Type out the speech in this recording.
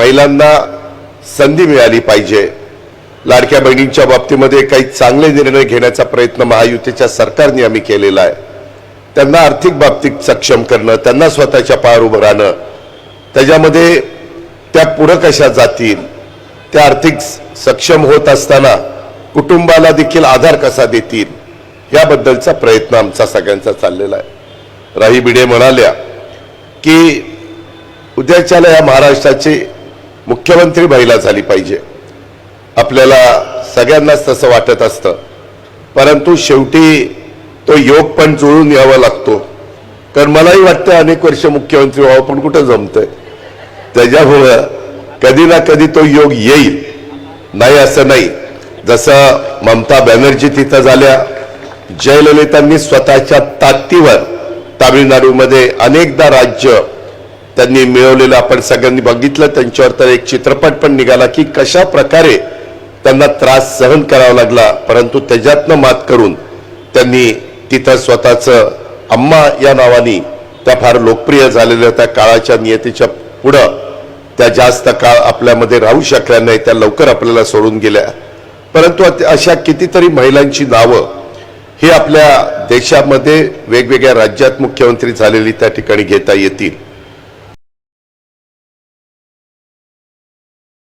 महिलांना संधी मिळाली पाहिजे. लाडक्या बहिणींच्या बाबतीमध्ये काही चांगले निर्णय घेण्याचा प्रयत्न महायुतीच्या सरकारने आम्ही केलेला आहे. त्यांना आर्थिक बाबतीत सक्षम करणं त्यांना स्वतःच्या पायावर उभं राहणं त्याच्यामध्ये त्या पुढं कशा जातील त्या आर्थिक सक्षम होत असताना कुटुंबाला देखील आधार कसा देतील याबद्दलचा प्रयत्न आमचा सगळ्यांचा चाललेला आहे. राही बिडे म्हणाल्या की उद्याच्याला या महाराष्ट्राची मुख्यमंत्री महिला झाली पाहिजे. आपल्याला सगळ्यांनाच तसं वाटत असतं. परंतु शेवटी तो योग पण जुळून यावा लागतो. कारण मलाही वाटतं अनेक वर्ष मुख्यमंत्री व्हावं पण कुठं जमतंय? त्याच्यामुळं कधी ना कधी तो योग येईल. नाही असं नाही. जसं ममता बॅनर्जी तिथं झाल्या जयललितांनी स्वतःच्या ताकदीवर तामिळनाडूमध्ये अनेकदा राज्य त्यांनी मिळवलेलं आपण सगळ्यांनी बघितलं. त्यांच्यावर तर एक चित्रपट पण निघाला की कशा प्रकारे त्यांना त्रास सहन करावा लागला. परंतु त्याच्यातनं मात करून त्यांनी तिथं स्वतःचं अम्मा या नावाने त्या फार लोकप्रिय झालेल्या त्या काळाच्या नियतीच्या पुढं त्या जास्त काळ आपल्यामध्ये राहू शकल्या नाही त्या लवकर आपल्याला सोडून गेल्या. परंतु अशा कितीतरी महिलांची नावं ही आपल्या देशामध्ये वेगवेगळ्या राज्यात मुख्यमंत्री झालेली त्या ठिकाणी घेता येतील.